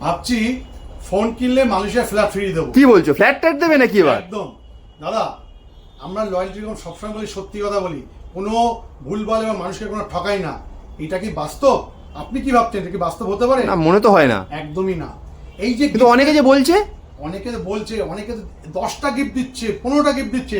ভাবছি ফোন কিনলে মানুষের ফ্ল্যাট ফ্রি দেবো। কি বলছো? ফ্ল্যাট ট্যাট দেবে নাকি এবার? একদম। দাদা আমরা লয়্যালটি রকম সবসময় বলি সত্যি কথা বলি। কোনো ভুল বলে বা মানুষকে কোনো ঠকাই না। এটা কি বাস্তব? আপনি কি ভাবছেন? এটা কি বাস্তব হতে পারে? না মনে তো হয় না। একদমই না। এই যে কিন্তু অনেকে যে বলছে? অনেকে বলছে অনেকে দশটা গিফট দিচ্ছে পনেরোটা গিফট দিচ্ছে।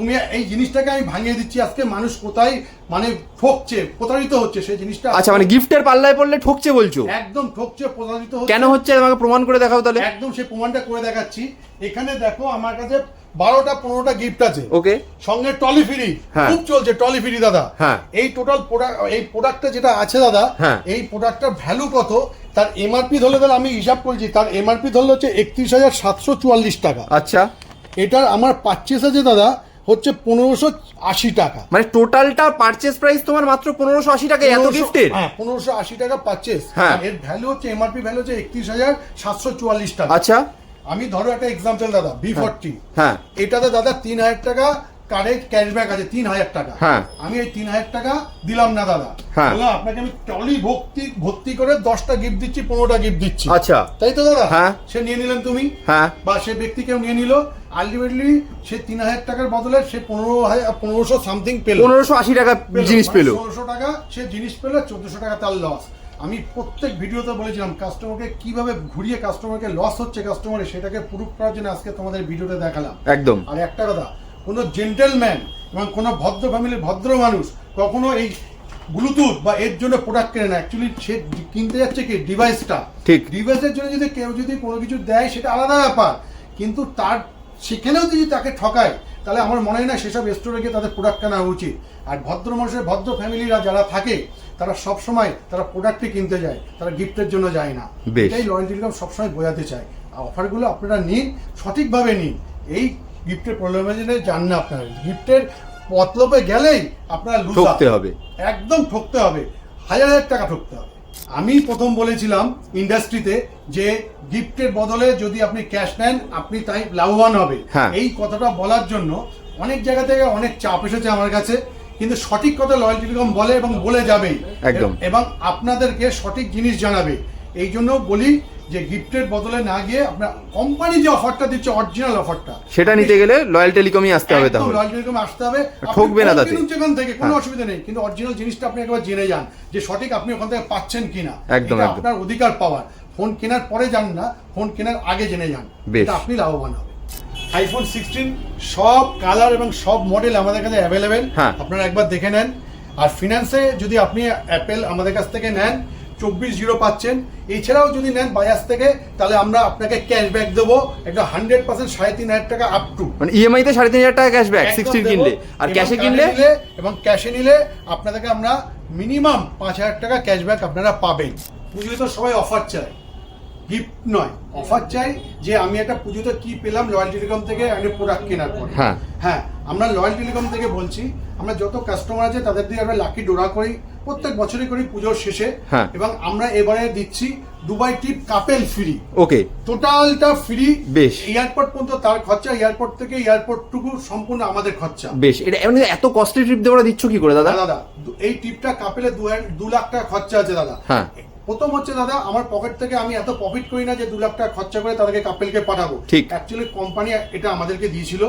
তুমি এই জিনিসটাকে আমি ভাঙিয়ে দিচ্ছি আজকে মানুষ কোথায় মানে ঠকছে প্রতারিত হচ্ছে সেই জিনিসটা। আচ্ছা মানে গিফটের পাল্লায় পড়লে ঠকছে বলছো? একদম ঠকছে প্রতারিত হচ্ছে। কেন হচ্ছে? আমাকে প্রমাণ করে দেখাও তাহলে। একদম সেই প্রমাণটা করে দেখাচ্ছি। এখানে দেখো আমার কাছে বারোটা পনেরোটা গিফট আছে। ওকে। সঙ্গে টলি ফ্রি। হ্যাঁ। খুব চলছে টলি ফ্রি দাদা। হ্যাঁ। এই টোটাল প্রোডাক্ট এই প্রোডাক্টটা যেটা আছে দাদা হ্যাঁ। এই প্রোডাক্টটার ভ্যালু কত? তার এমআরপি ধরলে তাহলে আমি হিসাব করেছি তার এমআরপি ধরলে হচ্ছে একত্রিশ হাজার সাতশো চুয়াল্লিশ টাকা। আচ্ছা। এটার আমার পারচেস আছে দাদা হচ্ছে পনেরোশো আশি টাকা। মানে টোটালটা পারচেস প্রাইস তোমার মাত্র পনেরোশো আশি টাকা এত গিফটের হ্যাঁ পনেরোশো আশি টাকা পারচেস হ্যাঁ। এর ভ্যালু হচ্ছে এমআরপি ভ্যালু হচ্ছে একত্রিশ হাজার সাতশো চুয়াল্লিশ টাকা। আচ্ছা। আমি ধরো একটা এক্সাম্পল দাদা বি ফোরটি হ্যাঁ। এটাতে দাদা তিন হাজার টাকা কারেন্ট ক্যাশব্যাক আছে তিন হাজার টাকা। হ্যাঁ। আমি এই তিন হাজার টাকা দিলাম না দাদা। হ্যাঁ। বললাম আপনাকে আমি টলি ভর্তি ভর্তি করে দশটা গিফট দিচ্ছি পনেরোটা গিফট দিচ্ছি। আচ্ছা। তাই তো দাদা? হ্যাঁ। সে নিয়ে নিলেন তুমি? হ্যাঁ। বা সে ব্যক্তি কেউ নিয়ে নিল। আলটিমেটলি সে তিন হাজার টাকার বদলে সে পনেরো হাজার পনেরোশো সামথিং পেল। পনেরোশো আশি টাকা জিনিস পেল। ষোলোশো টাকা সে জিনিস পেল চোদ্দশো টাকা তার লস আমি প্রত্যেক ভিডিওতে বলেছিলাম কাস্টমারকে কীভাবে ঘুরিয়ে কাস্টমারকে লস হচ্ছে কাস্টমারের সেটাকে প্রুফ করার জন্য আজকে তোমাদের ভিডিওতে দেখালাম। একদম। আর একটা কথা কোনো জেন্টেলম্যান এবং কোনো ভদ্র ফ্যামিলির ভদ্র মানুষ কখনো এই ব্লুটুথ বা এর জন্য প্রোডাক্ট কেনে না। অ্যাকচুয়ালি সে কিনতে যাচ্ছে কি? ডিভাইসটা ঠিক। ডিভাইসের জন্য যদি কেউ যদি কোনো কিছু দেয় সেটা আলাদা ব্যাপার। কিন্তু তার সেখানেও যদি তাকে ঠকায় তাহলে আমার মনে হয় না সেসব স্টোরে গিয়ে তাদের প্রোডাক্ট কেনা উচিত। আর ভদ্র মানুষের ভদ্র ফ্যামিলিরা যারা থাকে তারা সব সময় তারা প্রোডাক্টই কিনতে যায় তারা গিফটের জন্য যায় না। এটাই লয়্যালটি টেলিকম সবসময় বোঝাতে চায়। আর অফারগুলো আপনারা নিন সঠিকভাবে নিন। এই গিফটের প্রলোভনে যান না আপনারা। গিফটের মতলবে গেলেই আপনারা ঠকতে হবে। একদম ঠকতে হবে। হাজার হাজার টাকা ঠকতে হবে। আমি প্রথম বলেছিলাম ইন্ডাস্ট্রিতে যে গিফটের বদলে যদি আপনি ক্যাশ নেন আপনি তাই লাভবান হবে হ্যাঁ। এই কথাটা বলার জন্য অনেক জায়গা থেকে অনেক চাপ এসেছে আমার কাছে কিন্তু সঠিক কথা লয়্যালটি টেলিকম বলে এবং বলে যাবেই একদম। এবং আপনাদেরকে সঠিক জিনিস জানাবে এই জন্য বলি যে গিফটের বদলে না গিয়ে আপনার কোম্পানি যে অফারটা দিচ্ছে অরিজিনাল অফারটা সেটা নিতে গেলে লয়াল টেলিকমই আসতে হবে তাহলে। লয়্যালটি টেলিকম আসতে হবে। ঠকবে না তাতে। কিনুন যেখান থেকে কোনো হ্যাঁ। অসুবিধা নেই। কিন্তু অরিজিনাল জিনিসটা আপনি একবার জেনে যান যে সঠিক আপনি ওখান থেকে পাচ্ছেন কিনা। একদম, একদম। আপনার অধিকার পাওয়ার। ফোন কেনার পরে যান না ফোন কেনার আগে জেনে যান। এটা আপনি লাভবান হবে আইফোন সিক্সটিন সব কালার এবং সব মডেল আমাদের কাছে অ্যাভেলেবেল হ্যাঁ। আপনারা একবার দেখে নেন। আর ফিনান্সে যদি আপনি অ্যাপেল আমাদের কাছ থেকে নেন চব্বিশ জিরো পাচ্ছেন। এছাড়াও যদি নেন বাজাজ থেকে তাহলে আমরা আপনাকে ক্যাশব্যাক দেবো একটা হান্ড্রেড পার্সেন্ট সাড়ে তিন হাজার টাকা আপ টু মানে ইএমআই তে সাড়ে তিন হাজার টাকা ক্যাশব্যাক সিক্সটিন কিনলে। আর ক্যাশে কিনলে? এবং ক্যাশে নিলে আপনাদেরকে আমরা মিনিমাম পাঁচ হাজার টাকা ক্যাশব্যাক আপনারা পাবেন। বুঝলে তো সবাই অফার চায়। গিফট নয় অফার চাই যে আমি একটা পুজোতে কি পেলাম লয়াল টেলিকম থেকে আমি প্রোডাক্ট কেনার পরে হ্যাঁ। হ্যাঁ আমরা লয়াল টেলিকম থেকে বলছি আমরা যত কাস্টমার আছে তাদের দিয়ে আমরা লাকি ডোরা করি প্রত্যেক বছরই করি পুজোর শেষে হ্যাঁ। এবং আমরা এবারে দিচ্ছি Dubai trip couple free okay টোটালটা ফ্রি বেশ। এয়ারপোর্ট পর্যন্ত তার খরচা এয়ারপোর্ট থেকে এয়ারপোর্ট টুকু সম্পূর্ণ আমাদের খরচা বেশ এটা এমনি এত কস্টলি ট্রিপ দেওয়া দিচ্ছ কি করে দাদা দাদা এই ট্রিপটা কাপেলে দু দু লাখ টাকা খরচা আছে দাদা হ্যাঁ। প্রথম হচ্ছে দাদা আমার পকেট থেকে আমি এত প্রফিট করি না যে দু লাখ টাকা খরচা করে তাদেরকে কাপেলকে পাঠাবো। ঠিক। অ্যাকচুয়ালি কোম্পানি এটা আমাদেরকে দিয়েছিল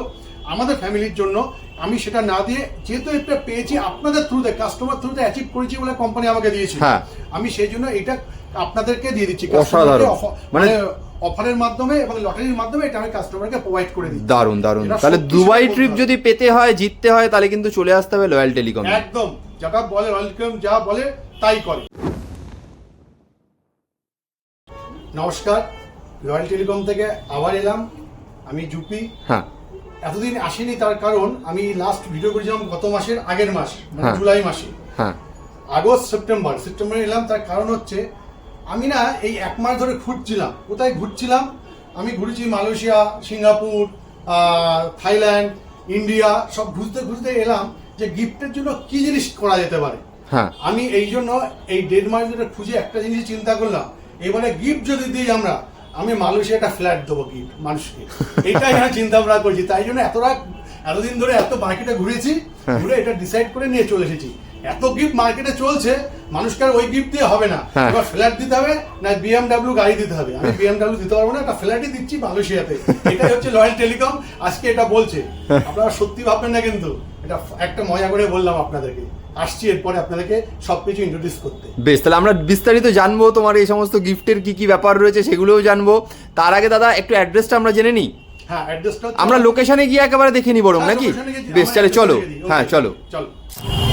আমাদের ফ্যামিলির জন্য। আমি সেটা না দিয়ে যেহেতু এটা পেয়েছি আপনাদের থ্রুতে কাস্টমার থ্রুতে অ্যাচিভ করেছি বলে কোম্পানি আমাকে দিয়েছিল। হ্যাঁ। আমি সেই জন্য এটা আপনাদেরকে দিয়ে দিচ্ছি। মানে- মানে অফারের মাধ্যমে এবং লটারির মাধ্যমে এটা আমি কাস্টমারকে প্রোভাইড করে দিই দারুণ দারুণ তাহলে দুবাই ট্রিপ যদি পেতে হয় জিততে হয় তাহলে কিন্তু চলে আসতে হবে লয়াল টেলিকম একদম। যারা বলে ওয়েলকাম যা বলে তাই করে। নমস্কার রয়্যাল টেলিকম থেকে আবার এলাম। আমি জুপি। হ্যাঁ। এতদিন আসিনি তার কারণ আমি লাস্ট ভিডিও করেছিলাম গত মাসের আগের মাস মানে হ্যাঁ। জুলাই মাসে। হ্যাঁ। আগস্ট সেপ্টেম্বর সেপ্টেম্বরে এলাম তার কারণ হচ্ছে আমি না এই এক মাস ধরে ঘুরছিলাম। কোথায় ঘুরছিলাম? আমি ঘুরেছি মালয়েশিয়া সিঙ্গাপুর আহ, থাইল্যান্ড ইন্ডিয়া সব ঘুরতে ঘুরতে এলাম যে গিফটের জন্য কি জিনিস করা যেতে পারে। হ্যাঁ। আমি এই জন্য এই দেড় মাস ধরে খুঁজে একটা জিনিস চিন্তা করলাম এবারে গিফট যদি দিই আমরা আমি মালয়েশিয়া একটা ফ্ল্যাট দেবো গিফট মানুষকে। এটাই আমি চিন্তা ভাবনা করছি। তাই জন্য এতটা এতদিন ধরে এত মার্কেটে ঘুরেছি হ্যাঁ। ঘুরে এটা ডিসাইড করে নিয়ে চলে এসেছি। এত গিফট মার্কেটে চলছে মানুষকে আর ওই গিফট দিয়ে হবে না। হ্যাঁ। এবার ফ্ল্যাট দিতে হবে না বিএমডাব্লিউ গাড়ি দিতে হবে। আমি বিএমডাব্লিউ দিতে পারব না একটা ফ্ল্যাটই দিচ্ছি মালয়েশিয়াতে। এটাই হচ্ছে লয়াল টেলিকম আজকে এটা বলছে। আপনারা সত্যি ভাববেন না কিন্তু এটা একটা মজা করে বললাম আপনাদেরকে। আসছি এরপরে আপনাদেরকে সবকিছু ইন্ট্রোডিউস করতে। বেশ তাহলে আমরা বিস্তারিত জানব তোমার এই সমস্ত গিফটের কি কি ব্যাপার রয়েছে সেগুলোও জানব। তার আগে দাদা একটু অ্যাড্রেসটা আমরা জেনে নিই। হ্যাঁ অ্যাড্রেসটা আমরা লোকেশনে গিয়ে একেবারে দেখে নিই বরং নাকি? বেশ তাহলে চলো। হ্যাঁ চলো। চলো।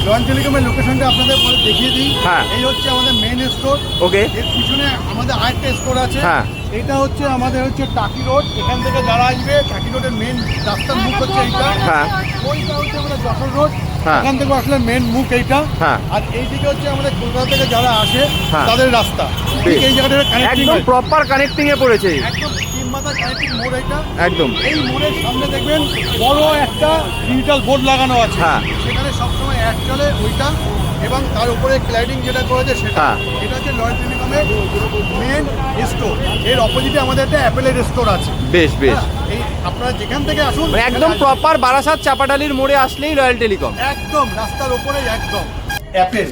লয়াল টেলিকমের লোকেশনটা আপনাদের পরে দেখিয়ে দিই। হ্যাঁ। এই হচ্ছে আমাদের মেইন স্টোর ওকে এর পিছনে আমাদের আরেকটা স্টোর আছে। হ্যাঁ। এটা হচ্ছে আমাদের হচ্ছে টাকি রোড এখান থেকে যারা আসবে টাকি রোডের মেন রাস্তার মুখ হচ্ছে এইটা। হ্যাঁ। ওইটা হচ্ছে আমাদের যশোর রোড হ্যাঁ। এখান থেকে আসলে মেন মুখ এইটা। হ্যাঁ। আর এইদিকে হচ্ছে আমাদের কলকাতা থেকে যারা আসে হ্যাঁ। তাদের রাস্তা। ঠিক এই জায়গাটা একদম প্রপার কানেক্টিং এ পড়েছে। একদম একদম। এই মোড়ের সামনে দেখবেন বড় একটা ডিজিটাল বোর্ড লাগানো আছে। হ্যাঁ। সেখানে সবসময় এক চলে ওইটা এবং তার উপরে ক্লাইডিং যেটা করেছে সেটা হ্যাঁ। এটা হচ্ছে লয়াল টেলিকমের মেন স্টোর এর অপোজিটে আমাদের একটা অ্যাপেলের স্টোর আছে। বেশ বেশ। হ্যাঁ, এই আপনারা যেখান থেকে আসুন মানে একদম প্রপার বারাসাত চাপাটালির মোড়ে আসলেই রয়্যাল টেলিকম একদম রাস্তার উপরে একদম। অ্যাপেল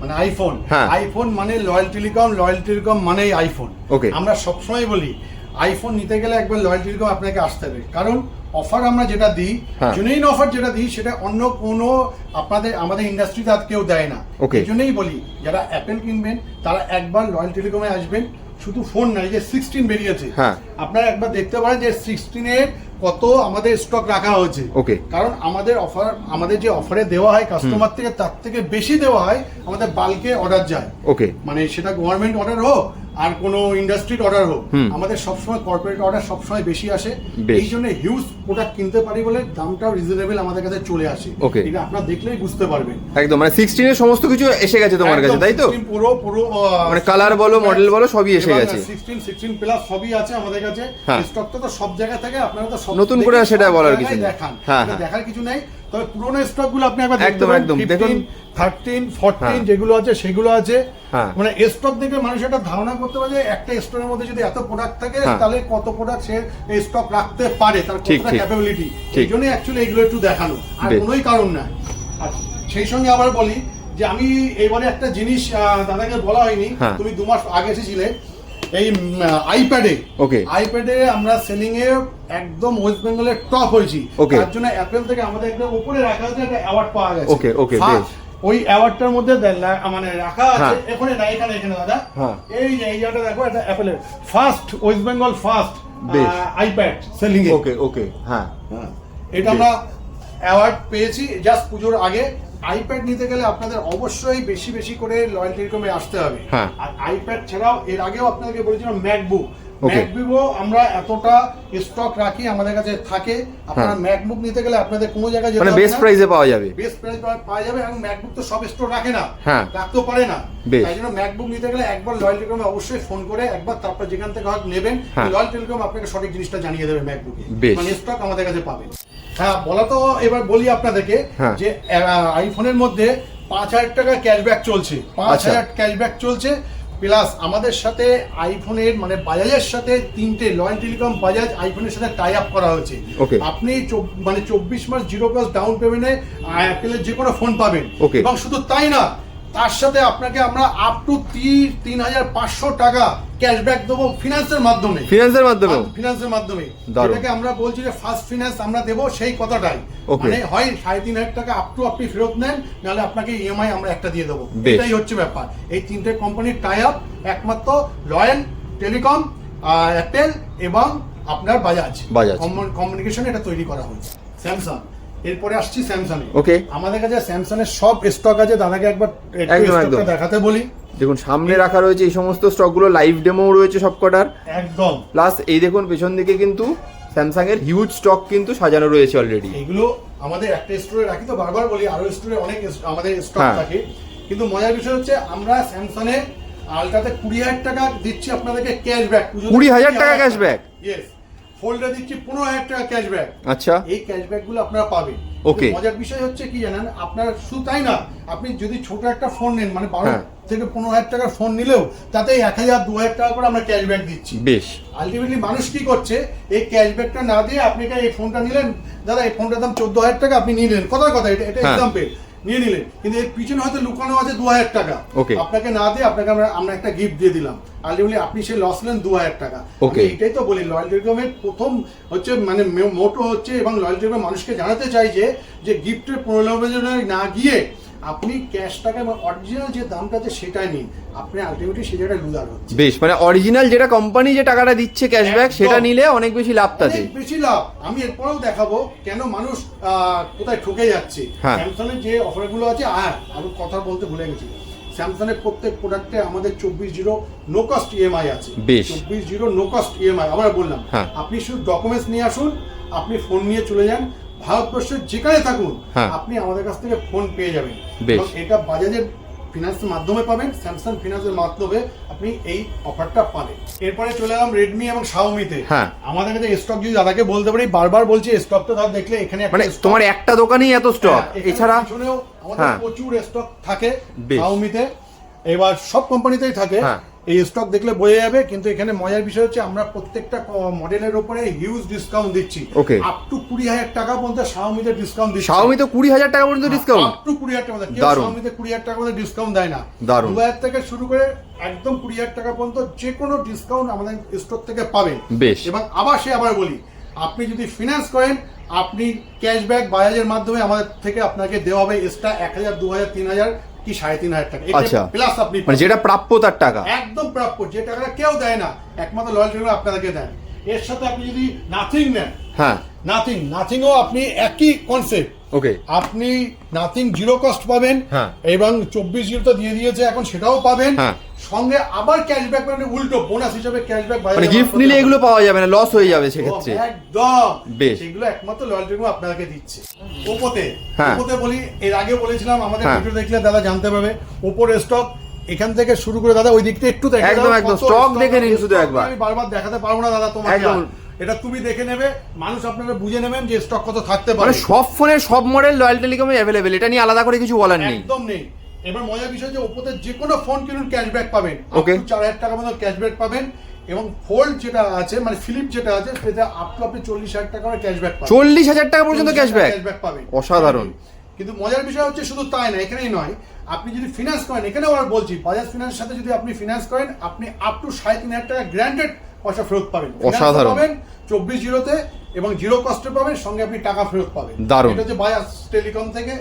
মানে আইফোন হ্যাঁ। আইফোন মানে লয়াল টেলিকম লয়াল টেলিকম মানেই আইফোন Okay. আমরা সবসময় বলি আইফোন নিতে গেলে একবার লয়াল টেলিকম আপনাকে আসতে হবে। কারণ অফার আমরা যেটা দিই হ্যাঁ। জেনুইন অফার যেটা দিই সেটা অন্য কোনো আপনাদের আমাদের ইন্ডাস্ট্রিতে আর কেউ দেয় না. এই জন্যই বলি যারা অ্যাপেল কিনবেন তারা একবার লয়াল টেলিকমে আসবেন শুধু ফোন নাই যে সিক্সটিন বেরিয়েছে। হ্যাঁ। আপনারা একবার দেখতে পারেন যে সিক্সটিনের কত আমাদের স্টক রাখা হয়েছে। ওকে কারণ আমাদের অফার আমাদের যে অফারে দেওয়া হয় কাস্টমার থেকে তার থেকে বেশি দেওয়া হয় আমাদের বাল্কে অর্ডার যায়। ওকে মানে সেটা গভর্নমেন্ট অর্ডার হোক আর কোনো ইন্ডাস্ট্রির অর্ডার হোক আমাদের সবসময় কর্পোরেট অর্ডার সবসময় বেশি আসে। এই জন্য হিউজ প্রোডাক্ট কিনতে পারি বলে দামটাও রিজনেবল আমাদের কাছে চলে আসে. এটা আপনারা দেখলেই বুঝতে পারবেন একদম মানে সিক্সটিনের সমস্ত কিছু এসে গেছে তোমার কাছে তাই তো পুরো পুরো মানে কালার বলো, মডেল বলো, সবই এসে গেছে। সিক্সটিন সিক্সটিন প্লাস সবই আছে আমাদের কাছে হ্যাঁ। স্টকটা তো সব জায়গা থেকে আপনারা তো সব নতুন করে সেটা বলার কিছু। দেখান হ্যাঁ, হ্যাঁ। দেখার কিছু নেই তবে পুরোনো স্টকগুলো আপনি একবার একদম, একদম। দেখুন। 13 14 হ্যাঁ। যেগুলো আছে সেগুলো আছে হ্যাঁ। মানে স্টক দেখে মানুষ একটা ধারণা করতে পারে যে একটা স্টোরের মধ্যে যদি এত প্রোডাক্ট থাকে হ্যাঁ। তাহলে কত প্রোডাক্ট সে স্টক রাখতে পারে তার কতটা। ক্যাপাবিলিটি। এই জন্যই অ্যাকচুয়ালি এগুলো একটু দেখানো আর কোনোই কারণ নাই আর সেই সঙ্গে আবার বলি যে আমি এবারে একটা জিনিস দাদাকে বলা হয়নি হ্যাঁ। তুমি দু মাস আগে এসেছিলে এই আইপ্যাডে Okay. আইপ্যাডে আমরা সেলিং এ একদম ওয়েস্ট বেঙ্গলের টপ হয়েছি Okay. তার জন্য অ্যাপেল থেকে আমাদের একদম উপরে রাখা আছে একটা অ্যাওয়ার্ড পাওয়া গেছে First, বেশ। ওই অ্যাওয়ার্ডটার মধ্যে মানে রাখা আছে হ্যাঁ। এখানে না এখানে এখানে দাদা হ্যাঁ। এই যে এই জায়গাটা দেখো এটা অ্যাপেলের first West Bengal first iPad selling এ ওকে ওকে হ্যাঁ হ্যাঁ। এটা আমরা অ্যাওয়ার্ড পেয়েছি জাস্ট পুজোর আগে আইপ্যাড নিতে গেলে আপনাদের অবশ্যই বেশি বেশি করে লয়াল টেলিকমে আসতে হবে হ্যাঁ। আর আইপ্যাড ছাড়াও এর আগেও আপনাদেরকে বলেছিলাম ম্যাকবুক. ম্যাকবুকও আমরা এতটা স্টক রাখি আমাদের কাছে থাকে। আপনারা হ্যাঁ। ম্যাকবুক নিতে গেলে আপনাদের কোনো জায়গায় যেতে মানে বেস্ট প্রাইসে পাওয়া যাবে। বেস্ট প্রাইস পাওয়া যাবে এবং ম্যাকবুক তো সব স্টোর রাখে না। হ্যাঁ। রাখতেও পারে না। তাই জন্য ম্যাকবুক নিতে গেলে একবার লয়াল টেলিকমে অবশ্যই ফোন করে একবার তারপর যেখান থেকে হয়তো নেবেন। হ্যাঁ। লয়াল টেলিকম আপনাকে সঠিক জিনিসটা জানিয়ে দেবে ম্যাকবুকে মানে স্টক আমাদের কাছে পাবেন হ্যাঁ বলা তো এবার বলি আপনাদেরকে হ্যাঁ। যে আইফোনের মধ্যে পাঁচ হাজার টাকা ক্যাশব্যাক চলছে। পাঁচ আচ্ছা। হাজার ক্যাশব্যাক চলছে। প্লাস আমাদের সাথে আইফোনের মানে বাজাজের সাথে তিনটে লয়াল টেলিকম বাজাজ আইফোনের সাথে টাই আপ করা হয়েছে. আপনি মানে চব্বিশ মাস জিরো প্লাস ডাউন পেমেন্টে অ্যাপেলের যে কোনো ফোন পাবেন. এবং শুধু তাই না তার সাথে আপনাকে আমরা আপ টু তিন হাজার পাঁচশো টাকা ক্যাশব্যাক দেবো ফিনান্সের মাধ্যমে। ফিনান্সের মাধ্যমেও ফিনান্সের মাধ্যমে। যেটাকে আমরা বলছি যে ফার্স্ট ফিনান্স আমরা দেবো সেই কথাটাই। মানে হয় সাড়ে তিন হাজার টাকা আপ টু আপনি ফেরত নেন নাহলে আপনাকে ইএমআই আমরা একটা দিয়ে দেবো। এটাই হচ্ছে ব্যাপার। এই তিনটে কোম্পানির টাই আপ একমাত্র রয়্যাল টেলিকম অ্যাপেল এবং আপনার বাজাজ বাজাজ। কমিউনিকেশন এটা তৈরি করা হয়েছে। স্যামসাং এরপরে আসছি স্যামসাং ওকে আমাদের কাছে স্যামসাং এর সব স্টক আছে দাদাকে একবার একদম, একদম। দেখাতে বলি। দেখুন সামনে রাখা রয়েছে এই সমস্ত স্টকগুলো লাইভ ডেমো রয়েছে সব কটার। একদম। প্লাস এই দেখুন পেছন দিকে কিন্তু স্যামসাং এর হিউজ স্টক কিন্তু সাজানো রয়েছে অলরেডি এগুলো আমাদের একটা স্টোরে রাখি তো বারবার বলি আরও স্টোরে অনেক আমাদের স্টক হ্যাঁ। থাকে। কিন্তু মজার বিষয় হচ্ছে আমরা স্যামসাং এর আলটাতে কুড়ি হাজার টাকা দিচ্ছি আপনাদেরকে ক্যাশব্যাক 20,000 টাকা cashback? ইয়েস ফোল্ডে দিচ্ছি পনেরো হাজার টাকা ক্যাশব্যাক আচ্ছা। এই ক্যাশব্যাকগুলো আপনারা পাবেন. কিন্তু মজার বিষয় হচ্ছে কি জানেন আপনার শুধু তাই না আপনি যদি ছোট একটা ফোন নেন মানে বারো হ্যাঁ। থেকে পনেরো হাজার টাকার ফোন নিলেও তাতে এক হাজার দু হাজার টাকা করে আমরা ক্যাশব্যাক দিচ্ছি। বেশ। আলটিমেটলি মানুষ কি করছে এই ক্যাশব্যাকটা না দিয়ে আপনি এই ফোনটা নিলেন দাদা এই ফোনটার দাম চোদ্দ হাজার টাকা আপনি নিলেন। কথার কথা এটা এটা হ্যাঁ। এক্সাম্পল নিয়ে নিলেন কিন্তু এর পিছনে হয়তো লুকানো আছে দু হাজার টাকা. আপনাকে না দিয়ে আপনাকে আমরা আমরা একটা গিফট দিয়ে দিলাম আলটিমেটলি আপনি সে লস নেন দু হাজার টাকা. এটাই তো বলি লয়াল টেলিকমের প্রথম হচ্ছে মানে মোটো হচ্ছে এবং লয়াল টেলিকম মানুষকে জানাতে চাইছে যে গিফটের প্রলোভনে না গিয়ে আপনি ক্যাশ টাকা এবং অরিজিনাল যে দামটা আছে সেটাই নিন। আপনি আলটিমেটলি সেই জায়গায় লুজার হচ্ছে বেশ মানে অরিজিনাল যেটা কোম্পানি যে টাকাটা দিচ্ছে ক্যাশব্যাক সেটা নিলে অনেক বেশি লাভ তাতে বেশি লাভ। আমি এরপরেও দেখাবো কেন মানুষ কোথায় ঠকে যাচ্ছে। হ্যাঁ। স্যামসাংয়ের যে অফারগুলো আছে আর আমি কথা বলতে ভুলে গেছি। স্যামসাংয়ের প্রত্যেক প্রোডাক্টে আমাদের চব্বিশ জিরো নো কস্ট ইএমআই আছে। বেশ। চব্বিশ জিরো নো কস্ট ইএমআই আবার বললাম। হ্যাঁ। আপনি শুধু ডকুমেন্টস নিয়ে আসুন আপনি ফোন নিয়ে চলে যান ভারতবর্ষের যেখানে থাকুন হ্যাঁ। আপনি আমাদের কাছ থেকে ফোন পেয়ে যাবেন এটা বাজাজের ফিনান্সের মাধ্যমে পাবেন স্যামসাং ফিনান্সের মাধ্যমে আপনি এই অফারটা পাবেন এরপরে চলে এলাম রেডমি এবং শাওমিতে হ্যাঁ। আমাদের কাছে স্টক যদি দাদাকে বলতে পারি বারবার বলছি স্টক তো ধর দেখলে এখানে মানে তোমার একটা দোকানেই এত স্টক হ্যাঁ, এছাড়া আমাদের হ্যাঁ। প্রচুর স্টক থাকে। শাওমিতে এবার সব কোম্পানিতেই থাকে। এই স্টক দেখলে বোঝা যাবে কিন্তু এখানে মজার বিষয় হচ্ছে আমরা প্রত্যেকটা মডেলের উপরে হিউজ ডিসকাউন্ট দিচ্ছি Okay. আপ টু কুড়ি হাজার টাকা পর্যন্ত শাওমিতে ডিসকাউন্ট দিচ্ছি শাওমি তো কুড়ি হাজার টাকা পর্যন্ত ডিসকাউন্ট আপ টু কুড়ি হাজার টাকা পর্যন্ত। শাওমিতে কুড়ি হাজার টাকা পর্যন্ত ডিসকাউন্ট দেয় না দারুণ। দু হাজার থেকে শুরু করে একদম কুড়ি হাজার টাকা পর্যন্ত যে কোনো ডিসকাউন্ট আমাদের স্টোর থেকে পাবেন বেশ। এবং আবার সে আবার বলি আপনি যদি ফিনান্স করেন আপনি ক্যাশব্যাক বাজাজের মাধ্যমে আমাদের থেকে আপনাকে দেওয়া হবে এক্সট্রা এক হাজার দু হাজার তিন হাজার কি সাড়ে তিন হাজার টাকা? আচ্ছা। প্লাস আপনি মানে যেটা প্রাপ্য তার টাকা। একদম প্রাপ্য যে টাকাটা কেউ দেয় না একমাত্র লয়াল টেলিকম আপনাদেরকে দেন এর সাথে আপনি যদি নাথিং নেন হ্যাঁ। নাথিং নাথিংও আপনি একই কনসেপ্ট ওকে আপনি নাথিং জিরো কস্ট পাবেন হ্যাঁ। এবং চব্বিশ জিরো তো দিয়ে দিয়েছে এখন সেটাও পাবেন। হ্যাঁ। সঙ্গে আবার ক্যাশব্যাক মানে উল্টো বোনাস হিসাবে ক্যাশব্যাক মানে গিফট নিলে এগুলো পাওয়া যাবে না লস হয়ে যাবে সেক্ষেত্রে একদম বেশ। সেগুলো একমাত্র লয়ালটি আপনাকে দিচ্ছে ওপোতে হ্যাঁ। ওপোতে বলি এর আগে বলেছিলাম আমাদের হ্যাঁ। ভিডিও দেখলে দাদা জানতে পারবে ওপোর স্টক এখান থেকে শুরু করে দাদা ওই দিকটা একটু দেখে একদম, একদম। stock দেখে নিন শুধু একবার। আমি বারবার দেখাতে পারব না দাদা তোমাকে একদম। এটা তুমি দেখে নেবে মানুষ আপনারা বুঝে নেবেন যে স্টক কত থাকতে মানে পারে সব ফোনের সব মডেল লয়াল টেলিকমে অ্যাভেলেবেল এটা নিয়ে আলাদা করে কিছু বলার নেই একদম নেই এবার মজার বিষয় যে ওপোতে যে কোনো ফোন কিনুন ক্যাশব্যাক পাবেন। ওকে চার হাজার টাকা মতো ক্যাশব্যাক পাবেন এবং ফোল্ড যেটা আছে মানে ফিলিপ যেটা আছে সেটা আপ টু আপনি চল্লিশ হাজার টাকা ক্যাশব্যাক পাবেন। চল্লিশ হাজার টাকা পর্যন্ত 40,000 ক্যাশব্যাক ক্যাশব্যাক পাবেন। অসাধারণ। কিন্তু মজার বিষয় হচ্ছে শুধু তাই না এখানেই নয় আপনি যদি ফিনান্স করেন এখানেও আর বলছি বাজাজ ফিনান্সের সাথে যদি আপনি ফিনান্স করেন আপনি আপ টু সাড়ে তিন হাজার টাকা গ্র্যান্ডেড পয়সা ফেরত পাবেন। অসাধারণ। পাবেন চব্বিশ জিরোতে এবং জিরো কস্টে পাবেন সঙ্গে আপনি টাকা ফেরত পাবেন। দারুণ। এটা হচ্ছে বাজাজ টেলিকম থেকে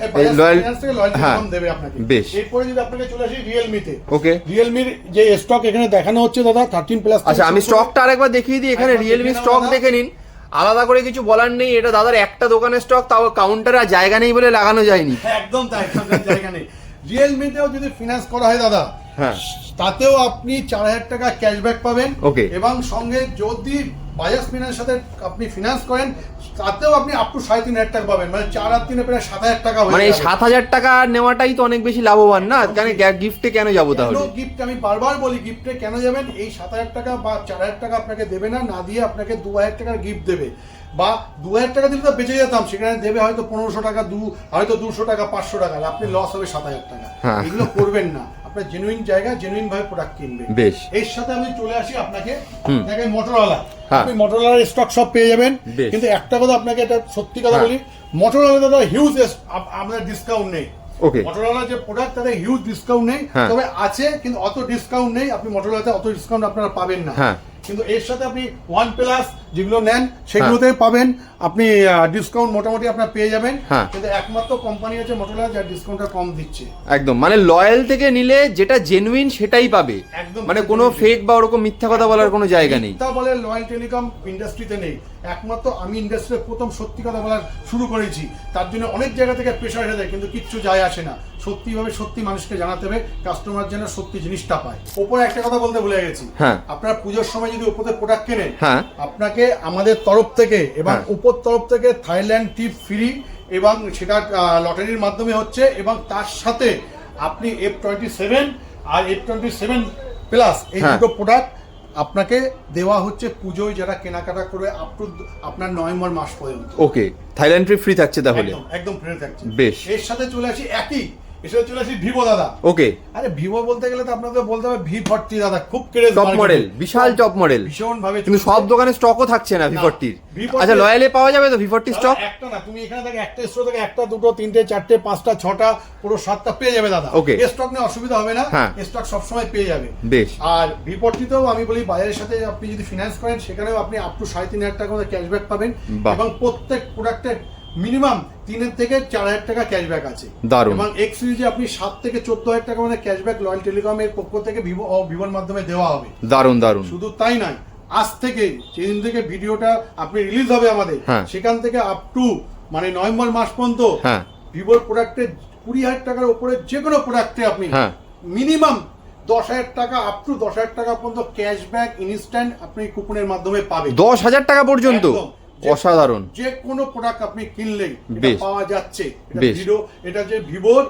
থেকে লয়াল হ্যাঁ, টেলিকম দেবে আপনাকে। বেশ। এরপরে যদি আপনাকে চলে আসি রিয়েলমিতে ওকে। রিয়েলমির যে স্টক এখানে দেখানো হচ্ছে দাদা থার্টিন প্লাস আচ্ছা আমি স্টকটা আরেকবার দেখিয়ে দিই এখানে রিয়েলমি স্টক দেখে নিন। আলাদা করে কিছু বলার নেই এটা দাদার একটা দোকানের স্টক তাও কাউন্টারে আর জায়গা নেই বলে লাগানো যায়নি। একদম তাই জায়গা নেই। রিয়েলমিতেও যদি ফিনান্স করা হয় দাদা হ্যাঁ। তাতেও আপনি চার হাজার টাকা ক্যাশব্যাক পাবেন। Okay. এবং সঙ্গে যদি বাজাজ ফিনান্স সাথে আপনি ফিনান্স করেন তাতেও আপনি আপ টু সাড়ে তিন হাজার টাকা পাবেন। মানে চার আর তিনে প্রায় সাত হাজার টাকা মানে সাত হাজার টাকা নেওয়াটাই তো অনেক বেশি লাভবান না? কেন গিফটে কেন যাব তাহলে? গিফট আমি বারবার বলি গিফটে কেন যাবেন? এই সাত হাজার টাকা বা চার হাজার টাকা আপনাকে দেবে না না দিয়ে আপনাকে দু হাজার টাকার গিফট দেবে। বা দু হাজার টাকা দিলে তো বেঁচে যেতাম সেখানে দেবে হয়তো পনেরোশো টাকা দু হয়তো দুশো টাকা পাঁচশো টাকা আপনি লস হবে সাত হাজার টাকা। হ্যাঁ। এগুলো করবেন না। আপনার জেনুইন জায়গা জেনুইন ভাবে প্রোডাক্ট কিনবে বেশ। এর সাথে আমি চলে আসি আপনাকে দেখেন মোটরওয়ালা হ্যাঁ। আপনি মোটরওয়ালার স্টক সব পেয়ে যাবেন কিন্তু একটা কথা আপনাকে এটা সত্যি কথা হ্যাঁ। বলি মোটরওয়ালা দাদা হিউজ আমাদের ডিসকাউন্ট নেই ওকে মোটরওয়ালা যে প্রোডাক্ট তাদের হিউজ ডিসকাউন্ট নেই হ্যাঁ। তবে আছে কিন্তু অত ডিসকাউন্ট নেই আপনি মোটরওয়ালাতে অত ডিসকাউন্ট আপনারা পাবেন না। কিন্তু এর সাথে আপনি ওয়ান প্লাস যেগুলো নেন সেগুলোতে পাবেন। আপনি ডিসকাউন্ট মোটামুটি আপনার পেয়ে যাবেন। হ্যাঁ। কিন্তু একমাত্র কোম্পানি আছে মোটরওয়ালা যার ডিসকাউন্টটা কম দিচ্ছে। একদম। মানে লয়াল থেকে নিলে যেটা জেনুইন সেটাই পাবে। একদম। মানে কোনো ফেক বা ওরকম মিথ্যা কথা বলার কোনো জায়গা নেই। মিথ্যা বলে লয়াল টেলিকম ইন্ডাস্ট্রিতে নেই। একমাত্র আমি ইন্ডাস্ট্রিতে প্রথম সত্যি কথা বলার শুরু করেছি। তার জন্য অনেক জায়গা থেকে প্রেশার এসে যায় কিন্তু কিচ্ছু যায় আসে না। সত্যিভাবে সত্যি মানুষকে জানাতে হবে কাস্টমার যেন সত্যি জিনিসটা পায়। ওপরে একটা কথা বলতে ভুলে গেছি। হ্যাঁ। আপনারা পুজোর সময় যদি ওপোতে প্রোডাক্ট কেনেন হ্যাঁ। আপনাকে আমাদের তরফ থেকে এবং হ্যাঁ। উপর তরফ থেকে থাইল্যান্ড টিপ ফ্রি এবং সেটা লটারির মাধ্যমে হচ্ছে এবং তার সাথে আপনি এফ টোয়েন্টি সেভেন আর এফ টোয়েন্টি সেভেন প্লাস এই হ্যাঁ। দুটো প্রোডাক্ট আপনাকে দেওয়া হচ্ছে পুজোয় যারা কেনাকাটা করে আপ টু আপনার নভেম্বর মাস পর্যন্ত ওকে থাইল্যান্ড ট্রিপ ফ্রি থাকছে তাহলে একদম ফ্রি থাকছে বেশ। এর সাথে চলে আসি একই এসে চলে আসি ভিভো দাদা। ওকে। আরে ভিভো বলতে গেলে তো আপনাদের বলতে হবে ভি ফর্টি দাদা খুব ক্রেজ টপ মডেল বিশাল টপ মডেল ভীষণ ভাবে কিন্তু সব দোকানে স্টকও থাকছে না ভি ফোরটির V40 আচ্ছা লয়ালে পাওয়া যাবে তো ভি ফোরটি স্টক একটা না তুমি এখানে থেকে একটা স্টোর থেকে একটা দুটো তিনটে চারটে পাঁচটা ছটা পুরো সাতটা পেয়ে যাবে দাদা। Okay. স্টক নিয়ে অসুবিধা হবে না হ্যাঁ। স্টক সবসময় পেয়ে যাবে। বেশ। আর ভি বিপরীতেও আমি বলি বাজারের সাথে আপনি যদি ফিনান্স করেন সেখানেও আপনি আপ টু সাড়ে তিন হাজার টাকা ক্যাশব্যাক পাবেন এবং প্রত্যেক প্রোডাক্টের মিনিমাম তিনের থেকে চার হাজার টাকা ক্যাশব্যাক আছে দারুণ। এবং এক্স সিরিজে আপনি সাত থেকে চোদ্দ হাজার টাকা মতো ক্যাশব্যাক রয়্যাল টেলিকমের পক্ষ থেকে ভিভো ও ভিভোর মাধ্যমে দেওয়া হবে দারুণ দারুণ শুধু তাই নয় আজ থেকে যেদিন থেকে ভিডিওটা আপনি রিলিজ হবে আমাদের হ্যাঁ। সেখান থেকে আপ টু মানে নভেম্বর মাস পর্যন্ত হ্যাঁ। ভিভোর প্রোডাক্টে কুড়ি হাজার টাকার উপরে যে কোনো প্রোডাক্টে আপনি হ্যাঁ। মিনিমাম দশ হাজার টাকা আপ টু দশ হাজার টাকা পর্যন্ত ক্যাশব্যাক ইনস্ট্যান্ট আপনি কুপনের মাধ্যমে পাবেন দশ হাজার টাকা পর্যন্ত অসাধারণ। যে কোনো প্রোডাক্ট আপনি কিনলেই এটা পাওয়া যাচ্ছে। এটা। ভিভো এটা যে ভিভোর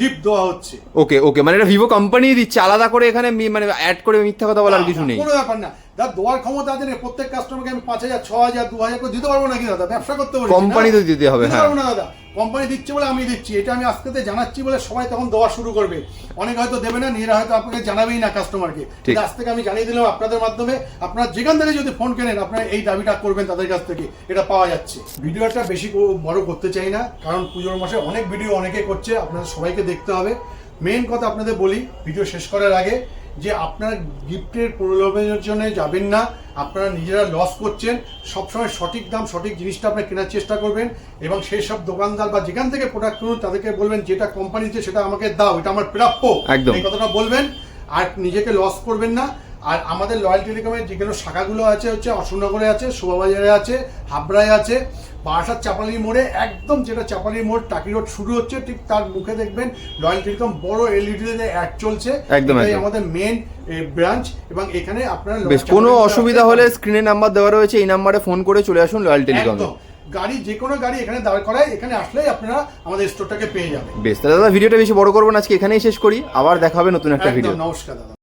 গিফট দেওয়া হচ্ছে। ওকে ওকে মানে এটা ভিভো কোম্পানি দিচ্ছে আলাদা করে এখানে মানে অ্যাড করে মিথ্যা কথা বলার কিছু নেই। কোনো ব্যাপার না। দাদা দেওয়ার ক্ষমতা আছে না প্রত্যেক কাস্টমারকে আমি পাঁচ হাজার ছ হাজার দু হাজার করে দিতে পারব নাকি দাদা? ব্যবসা করতে পারি কোম্পানি তো দিতে হবে, হ্যাঁ। না দাদা। কোম্পানি দিচ্ছে বলে আমি দিচ্ছি এটা আমি জানাচ্ছি বলে সবাই তখন দেওয়া শুরু করবে। অনেক হয়তো দেবে না নিজেরা হয়তো আপনাকে জানাবেই না কাস্টমারকে আজ থেকে আমি জানিয়ে দিলাম আপনাদের মাধ্যমে আপনারা যেখান থেকে যদি ফোন কেনেন আপনারা এই দাবিটা করবেন তাদের কাছ থেকে এটা পাওয়া যাচ্ছে। ভিডিওটা বেশি বড় করতে চাই না কারণ পুজোর মাসে অনেক ভিডিও অনেকে করছে আপনাদের সবাইকে দেখতে হবে। মেন কথা আপনাদের বলি ভিডিও শেষ করার আগে যে আপনারা গিফটের প্রলোভনের জন্য যাবেন না আপনারা নিজেরা লস করছেন সবসময় সঠিক দাম সঠিক জিনিসটা আপনার কেনার চেষ্টা করবেন এবং সেই সব দোকানদার বা যেখান থেকে প্রোডাক্ট কিনুন তাদেরকে বলবেন যেটা কোম্পানিতে সেটা আমাকে দাও এটা আমার প্রাপ্য একদম। এই কথাটা বলবেন আর নিজেকে লস করবেন না আর আমাদের লয়াল টেলিকমের যেগুলো শাখাগুলো আছে হচ্ছে অশোকনগরে আছে শোভাবাজারে আছে হাবড়ায় আছে বারাসাত চাপালি মোড়ে একদম যেটা চাপালি মোড় টাকি রোড শুরু হচ্ছে ঠিক তার মুখে দেখবেন লয়াল টেলিকম বড় এলইডি অ্যাড চলছে একদম, এটাই আমাদের মেন ব্রাঞ্চ এবং এখানে আপনারা বেশ কোনো অসুবিধা হলে। স্ক্রিনে নাম্বার দেওয়া রয়েছে এই নাম্বারে ফোন করে চলে আসুন লয়াল টেলিকম গাড়ি যে কোনো গাড়ি এখানে দাঁড় করায় এখানে আসলেই আপনারা আমাদের স্টোরটাকে পেয়ে যাবেন। বেশ তাহলে দাদা ভিডিওটা বেশি বড় করব না আজকে এখানেই শেষ করি আবার দেখা হবে নতুন একটা ভিডিও নমস্কার দাদা।